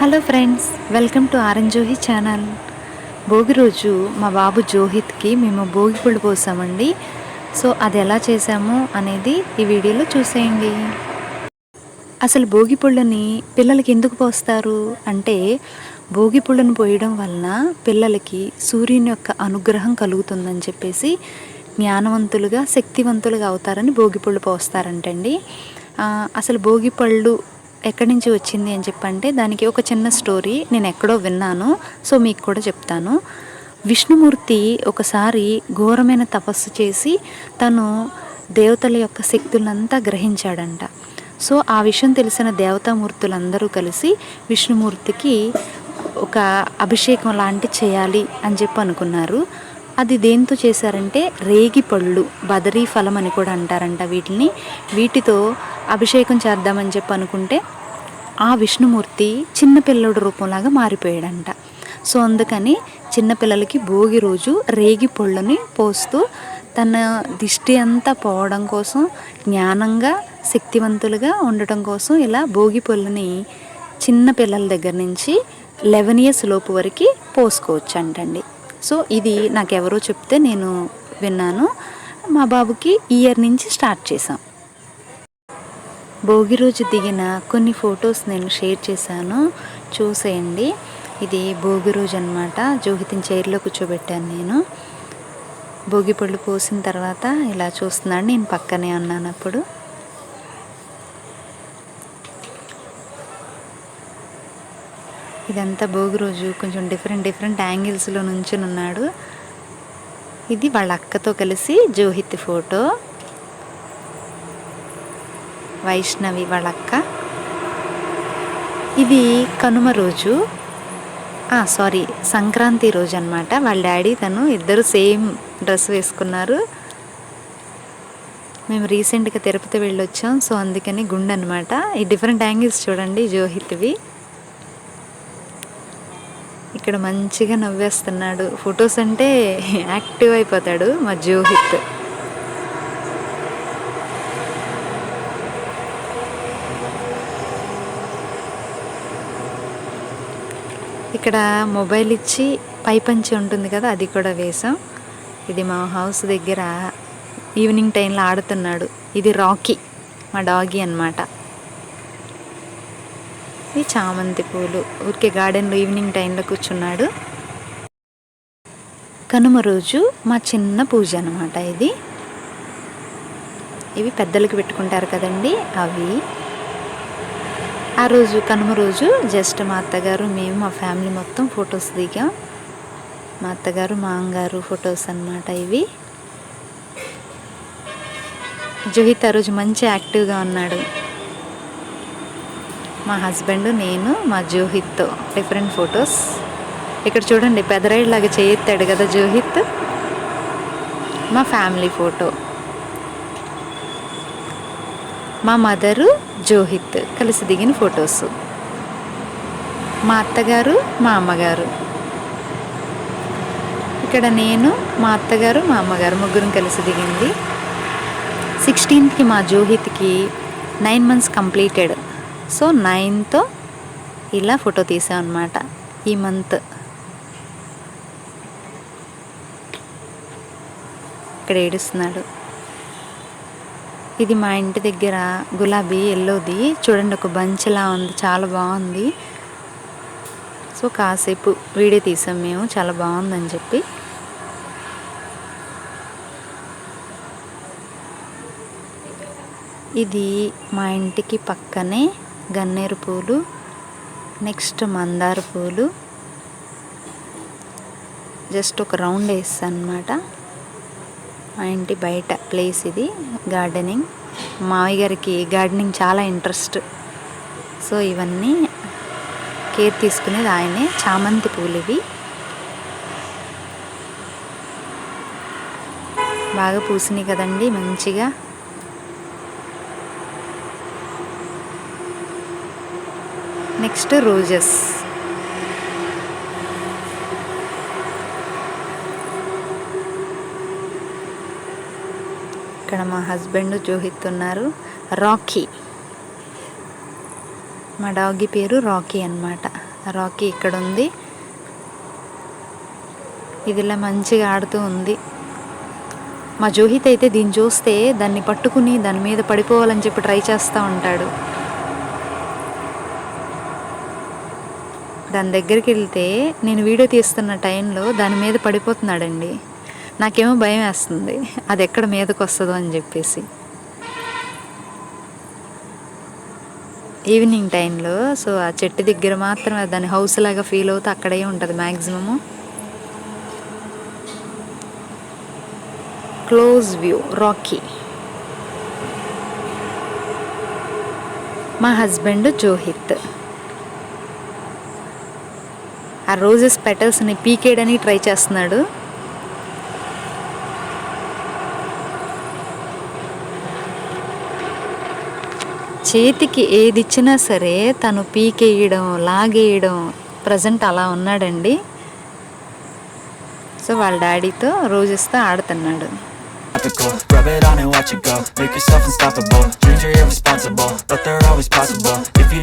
Hello friends welcome to orange Johi channel. Bhogi రోజు మా బాబు జోహిత్కి మేము భోగి పుళ్ళు పోసామండి. సో అది ఎలా చేసాము అనేది ఈ వీడియోలో చూసేయండి. అసలు భోగి పుళ్ళని పిల్లలకి ఎందుకు పోస్తారు? అంటే భోగి పుళ్ళను పోయడం వలన పిల్లలకి సూర్యుని యొక్క అనుగ్రహం కలుగుతుందని చెప్పేసి జ్ఞానవంతులుగా శక్తివంతులుగా అవుతారని భోగి పుళ్ళు పోస్తారంటండి. అసలు భోగి పళ్ళు ఎక్కడి నుంచి వచ్చింది అని చెప్పంటే దానికి ఒక చిన్న స్టోరీ నేను ఎక్కడో విన్నాను సో మీకు కూడా చెప్తాను. విష్ణుమూర్తి ఒకసారి ఘోరమైన తపస్సు చేసి తను దేవతల యొక్క శక్తులంతా గ్రహించాడంట. సో ఆ విషయం తెలిసిన దేవతామూర్తులందరూ కలిసి విష్ణుమూర్తికి ఒక అభిషేకం లాంటి చేయాలి అని చెప్పి అనుకున్నారు అది దేంతో చేశారంటే రేగి పళ్ళు బదరీ ఫలం అని కూడా అంటారంట వీటిని. వీటితో అభిషేకం చేద్దామని చెప్పి అనుకుంటే ఆ విష్ణుమూర్తి చిన్నపిల్లడు రూపంలాగా మారిపోయాడంట. సో అందుకని చిన్నపిల్లలకి భోగి రోజు రేగి పళ్ళని పోస్తూ తన దిష్టి అంతా పోవడం కోసం జ్ఞానంగా శక్తివంతులుగా ఉండటం కోసం ఇలా భోగి పళ్ళని చిన్న పిల్లల దగ్గర నుంచి లెవెన్ ఇయర్స్ లోపు వరకు పోసుకోవచ్చు అంటండి సో ఇది నాకు ఎవరో చెప్తే నేను విన్నాను. మా బాబుకి ఇయర్ నుంచి స్టార్ట్ చేశాం. భోగి రోజు దిగిన కొన్ని ఫొటోస్ నేను షేర్ చేశాను. చూసేయండి. ఇది భోగి రోజు అనమాట జోహితిని చైర్లో కూర్చోబెట్టాను నేను. భోగి పళ్ళు పోసిన తర్వాత ఇలా చూస్తున్నాడు. నేను పక్కనే ఉన్నాను అప్పుడు. ఇదంతా భోగి రోజు కొంచెం డిఫరెంట్ డిఫరెంట్ యాంగిల్స్లో నుంచుని ఉన్నాడు. ఇది వాళ్ళ అక్కతో కలిసి జోహిత్ ఫోటో. వైష్ణవి వాళ్ళ అక్క. ఇది కనుమ రోజు. సారీ సంక్రాంతి రోజు అనమాట వాళ్ళ డాడీ తను ఇద్దరు సేమ్ డ్రెస్ వేసుకున్నారు. మేము రీసెంట్గా తిరుపతి వెళ్ళొచ్చాం సో అందుకని గుండె అనమాట ఈ డిఫరెంట్ యాంగిల్స్ చూడండి జోహిత్వి. ఇక్కడ మంచిగా నవ్వేస్తున్నాడు. ఫొటోస్ అంటే యాక్టివ్ అయిపోతాడు మా జోహిత్. ఇక్కడ మొబైల్ ఇచ్చి పై పంచి ఉంటుంది కదా అది కూడా వేసాం. ఇది మా హౌస్ దగ్గర ఈవినింగ్ టైంలో ఆడుతున్నాడు. ఇది రాకీ మా డాగీ అన్నమాట. ఇది చామంతి పూలు. ఊరికే గార్డెన్లో ఈవినింగ్ టైంలో కూర్చున్నాడు. కనుమ రోజు మా చిన్న పూజ అనమాట ఇది. ఇవి పెద్దలకు పెట్టుకుంటారు కదండి అవి. ఆ రోజు కనుమ రోజు జస్ట్ మా అత్తగారు మేము మా ఫ్యామిలీ మొత్తం ఫొటోస్ దిగాం. మా అత్తగారు మా అంగారు ఫొటోస్ అన్నమాట ఇవి. జోహిత్ ఆ రోజు మంచి యాక్టివ్గా ఉన్నాడు. మా హస్బెండ్ నేను మా జోహిత్తో డిఫరెంట్ ఫొటోస్ ఇక్కడ చూడండి పెదరాయిలాగా చేయెత్తాడు కదా జోహిత్. మా ఫ్యామిలీ ఫోటో మా మదరు జోహిత్ కలిసి దిగిన ఫొటోస్ మా అత్తగారు మా అమ్మగారు. ఇక్కడ నేను మా అత్తగారు మా అమ్మగారు ముగ్గురం కలిసి దిగింది. సిక్స్టీన్త్కి మా జోహిత్కి నైన్ మంత్స్ కంప్లీటెడ్ సో నైన్తో ఇలా ఫోటో తీసాం అనమాట ఈ మంత్. ఇక్కడ ఏడుస్తున్నాడు. ఇది మా ఇంటి దగ్గర గులాబీ ఎల్లోది. చూడండి ఒక బంచ్లా ఉంది చాలా బాగుంది. సో కాసేపు వీడియో తీసాం మేము చాలా బాగుందని చెప్పి. ఇది మా ఇంటికి పక్కనే గన్నేరు పూలు నెక్స్ట్ మందార పూలు. జస్ట్ ఒక రౌండ్ వేస్తాను అనమాట మా ఇంటి బయట ప్లేస్ ఇది గార్డెనింగ్. మావయ్య గారికి గార్డెనింగ్ చాలా ఇంట్రెస్ట్. సో ఇవన్నీ కేర్ తీసుకునేది ఆయనే. చామంతి పూలు ఇవి. బాగా పూసినాయి కదండి మంచిగా. Next roses. ఇక్కడ మా హస్బెండ్ జోహిత్ ఉన్నారు రాకీ. మా డాగి పేరు రాకీ అన్నమాట. రాకీ ఇక్కడ ఉంది ఇది ఇలా మంచిగా ఆడుతూ ఉంది. మా జోహిత్ అయితే దీన్ని చూస్తే దాన్ని పట్టుకుని దాని మీద పడిపోవాలని చెప్పి ట్రై చేస్తూ ఉంటాడు. దాని దగ్గరికి వెళ్తే నేను వీడియో తీస్తున్న టైంలో దాని మీద పడిపోతున్నాడండి. నాకేమో భయం వేస్తుంది. అది ఎక్కడ మీదకు వస్తుందో అని చెప్పేసి. ఈవినింగ్ టైంలో సో ఆ చెట్టు దగ్గర మాత్రమే దాని హౌస్ లాగా ఫీల్ అవుతూ అక్కడే ఉంటుంది మ్యాక్సిమము క్లోజ్ వ్యూ రాకీ మా హస్బెండ్ జోహిత్ ఆ రోజెస్ పెటల్స్ని పీకేయడానికి ట్రై చేస్తున్నాడు చేతికి ఏది ఇచ్చినా సరే తను పీకేయడం లాగేయడం ప్రజెంట్ అలా ఉన్నాడండి సో వాళ్ళ డాడీతో రోజెస్తో ఆడుతున్నాడు rub it on and watch it go Make yourself unstoppable Dreams are irresponsible But they're always possible If you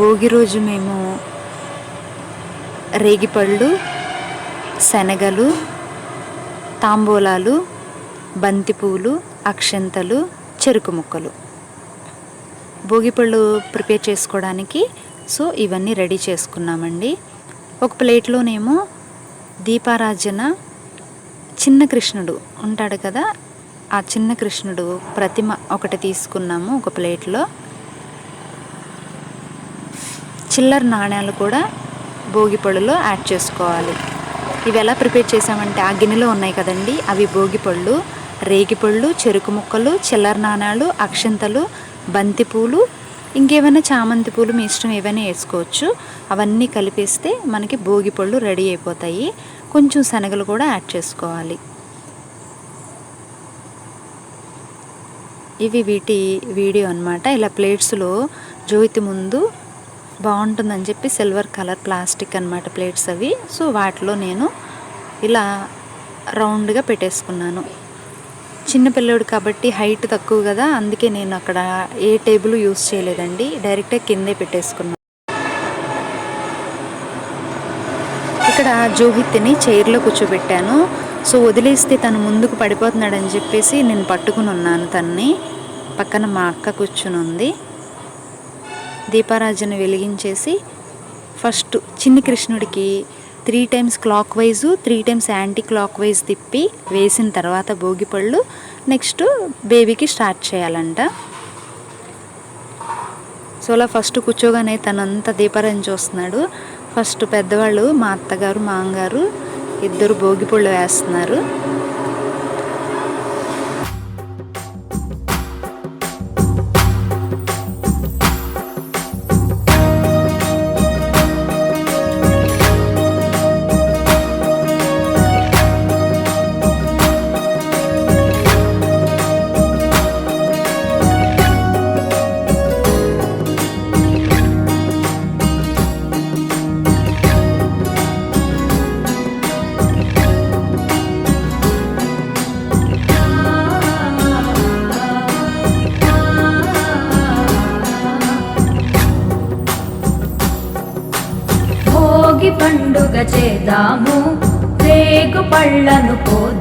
Bhogi రోజు మేము రేగిపళ్ళు శనగలు తాంబూలాలు బంతిపూలు అక్షంతలు చెరుకు ముక్కలు. భోగిపళ్ళు ప్రిపేర్ చేసుకోవడానికి సో ఇవన్నీ రెడీ చేసుకున్నామండి. ఒక ప్లేట్లోనేమో దీపారాజన చిన్న కృష్ణుడు ఉంటాడు కదా ఆ చిన్న కృష్ణుడు ప్రతిమ ఒకటి తీసుకున్నాము ఒక ప్లేట్లో. చిల్లర నాణ్యాలు కూడా భోగిపళ్ళులో యాడ్ చేసుకోవాలి. ఇవి ఎలా ప్రిపేర్ చేసామంటే ఆ గిన్నెలో ఉన్నాయి కదండి. అవి భోగిపళ్ళు రేగిపళ్ళు చెరుకు ముక్కలు చిల్లర నాణ్యాలు అక్షంతలు బంతిపూలు ఇంకేమైనా చామంతి పూలు మీ ఇష్టం ఏవైనా వేసుకోవచ్చు. అవన్నీ కలిపేస్తే మనకి భోగిపళ్ళు రెడీ అయిపోతాయి. కొంచెం శనగలు కూడా యాడ్ చేసుకోవాలి. ఇవి వీటి వీడియో అన్నమాట. ఇలా ప్లేట్స్లో జ్యోతి ముందు బాగుంటుందని చెప్పి సిల్వర్ కలర్ ప్లాస్టిక్ అన్నమాట ప్లేట్స్ అవి. సో వాటిలో నేను ఇలా రౌండ్గా పెట్టేసుకున్నాను. చిన్న పిల్లోడు కాబట్టి హైట్ తక్కువ కదా అందుకే నేను అక్కడ ఏ టేబుల్ యూస్ చేయలేదండి. డైరెక్ట్గా కిందే పెట్టేసుకున్నాను ఇక్కడ జోహిత్ని చైర్లో కూర్చోబెట్టాను. సో వదిలేస్తే తను ముందుకు పడిపోతున్నాడని చెప్పేసి నేను పట్టుకుని ఉన్నాను తన్ని. పక్కన మా అక్క కూర్చుని ఉంది దీపారాజన వెలిగించేసి ఫస్ట్ చిన్ని కృష్ణుడికి three times clockwise three times anticlockwise తిప్పి వేసిన తర్వాత భోగిపళ్ళు నెక్స్ట్ బేబీకి స్టార్ట్ చేయాలంట. సో అలా ఫస్ట్ కూర్చోగానే తనంతా దీపారాజన చూస్తున్నాడు. ఫస్ట్ పెద్దవాళ్ళు మా అత్తగారు మా అమ్మగారు ఇద్దరు భోగిపళ్ళు వేస్తున్నారు.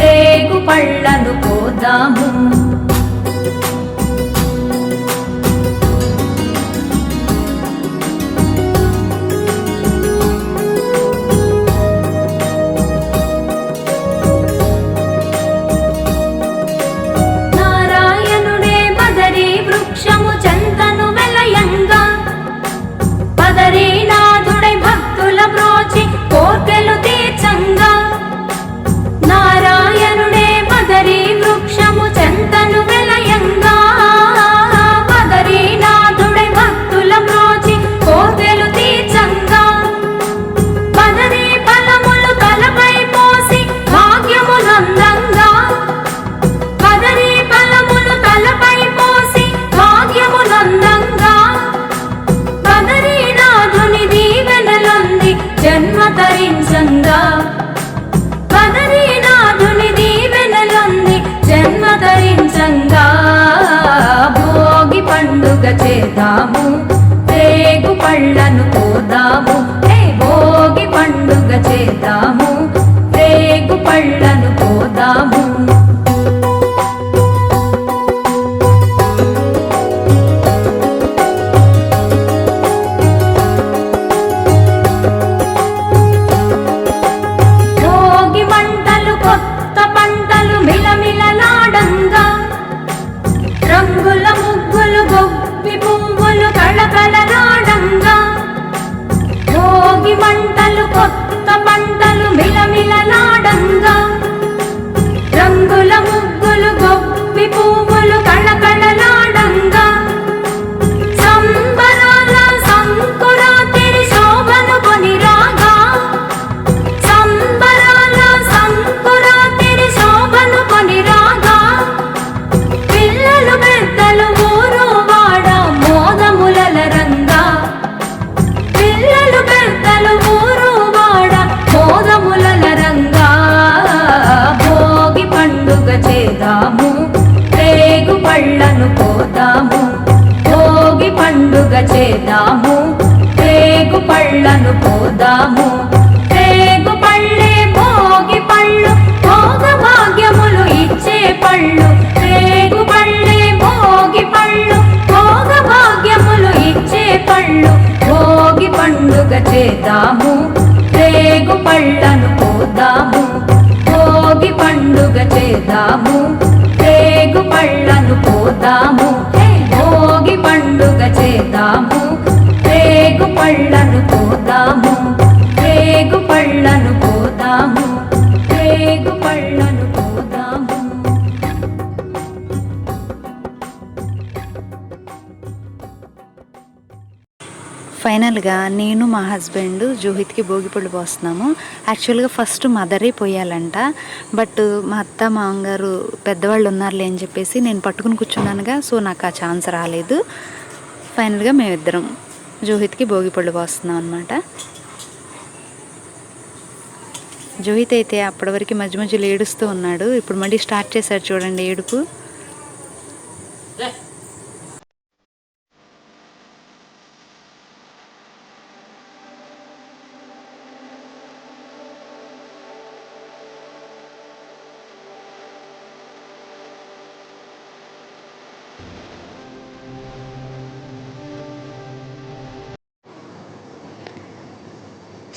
రేగు పళ్ళను పోదాము. చేద్దాము. రేగు పళ్ళను పోదాము భోగి పండుగ చేద్దాము. రేగు పళ్ళను పోదాము ఫైనల్గా నేను మా హస్బెండ్ జోహిత్కి భోగిపళ్ళు పోస్తున్నాము. యాక్చువల్గా ఫస్ట్ మదరే పోయాలంట. బట్ మా అత్త మామగారు పెద్దవాళ్ళు ఉన్నారులే అని చెప్పేసి నేను పట్టుకుని కూర్చున్నానుగా. సో నాకు ఆ ఛాన్స్ రాలేదు. ఫైనల్గా మేమిద్దరం జోహిత్కి భోగిపళ్ళు పోస్తున్నాం అనమాట జోహిత్ అయితే అప్పటివరకు మధ్య మధ్యలో ఏడుస్తూ ఉన్నాడు. ఇప్పుడు మళ్ళీ స్టార్ట్ చేశాడు చూడండి ఏడుపు.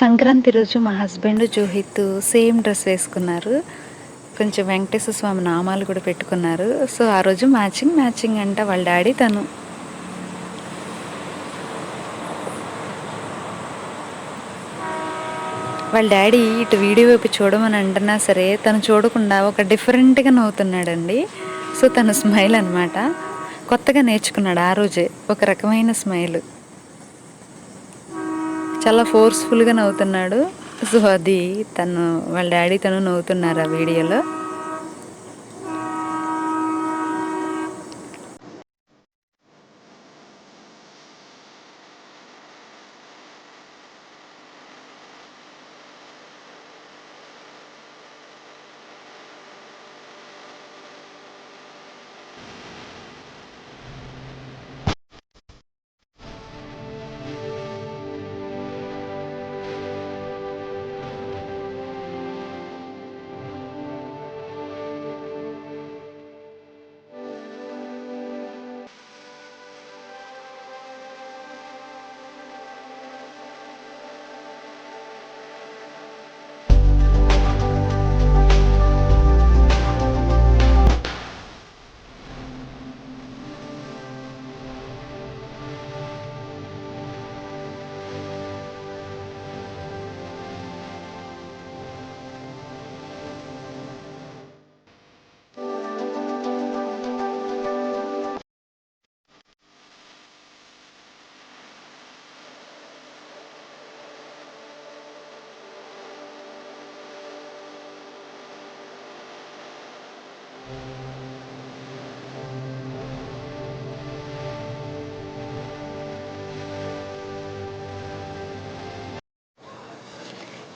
సంక్రాంతి రోజు మా హస్బెండ్ జోహిత్ సేమ్ డ్రెస్ వేసుకున్నారు. కొంచెం వెంకటేశ్వర స్వామి నామాలు కూడా పెట్టుకున్నారు. సో ఆ రోజు మ్యాచింగ్ మ్యాచింగ్ అంట వాళ్ళ డాడీ తను. వాళ్ళ డాడీ ఇటు వీడియో వైపు చూడమని అంటున్నా సరే తను చూడకుండా ఒక డిఫరెంట్గా నవ్వుతున్నాడండి. సో తన స్మైల్ అన్నమాట. కొత్తగా నేర్చుకున్నాడు ఆ రోజే ఒక రకమైన స్మైల్. చాలా ఫోర్స్ఫుల్గా నవ్వుతున్నాడు. సో అది తను వాళ్ళ డాడీ తను నవ్వుతున్నారు ఆ వీడియోలో.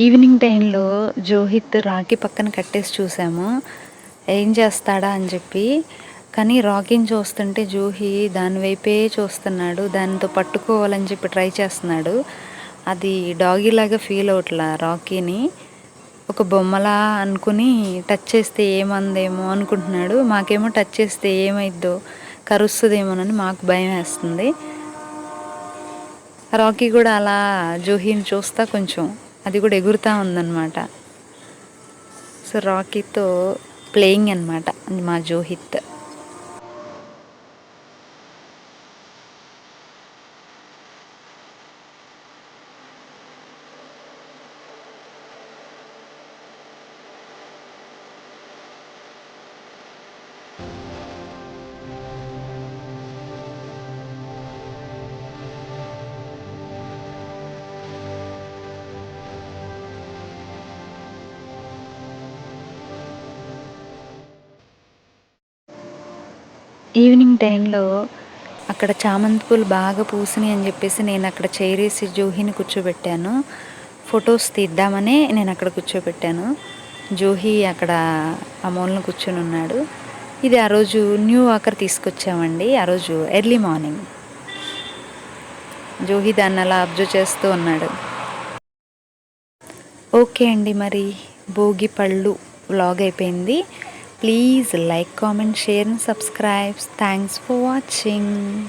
ఈవినింగ్ టైంలో జోహిత్ రాకీ పక్కన కట్టేసి చూసాము. ఏం చేస్తాడా అని చెప్పి. కానీ రాకీని చూస్తుంటే జూహి దాని వైపే చూస్తున్నాడు. దానితో పట్టుకోవాలని చెప్పి ట్రై చేస్తున్నాడు. అది డాగీలాగా ఫీల్ అవట్లా రాకీని ఒక బొమ్మలా అనుకుని టచ్ చేస్తే ఏమందేమో అనుకుంటున్నాడు. మాకేమో టచ్ చేస్తే ఏమైద్దో కరుస్తుందేమోనని మాకు భయం వేస్తుంది. రాకీ కూడా అలా జూహీని చూస్తా కొంచెం అది కూడా ఎగురుతూ ఉందన్నమాట. సో రాకీతో ప్లేయింగ్ అనమాట మా జోహిత్. ఈవినింగ్ టైంలో అక్కడ చామంతి పూలు బాగా పూసినాయి అని చెప్పేసి నేను అక్కడ చేరేసి జూహీని కూర్చోబెట్టాను. ఫొటోస్ తీద్దామనే నేను అక్కడ కూర్చోబెట్టాను. జూహీ అక్కడ ఆ కూర్చొని ఉన్నాడు. ఇది ఆ రోజు న్యూ వాకర్ తీసుకొచ్చామండి. ఆ రోజు ఎర్లీ మార్నింగ్. జూహీ దాన్ని అలా అబ్జర్వ్ చేస్తూ ఉన్నాడు. ఓకే అండి మరి. భోగి పళ్ళు వ్లాగ్ అయిపోయింది. Please like, comment, share and subscribe. Thanks for watching.